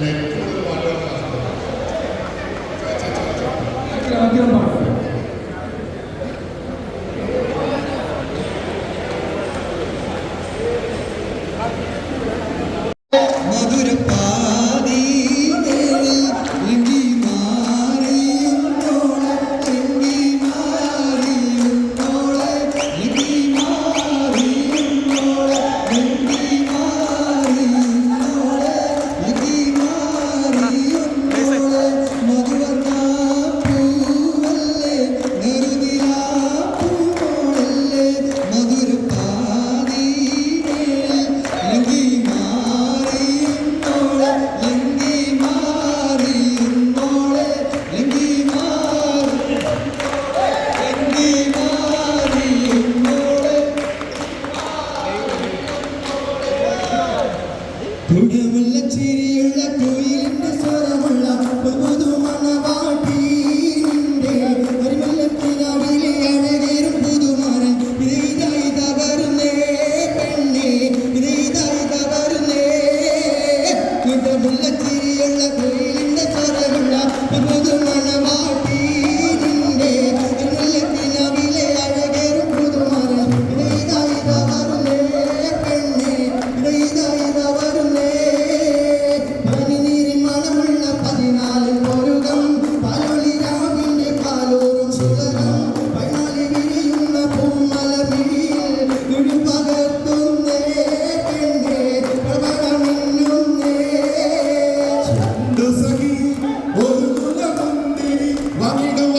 letto പുഴമുള്ള ചിരിയുള്ള வங்கிடும்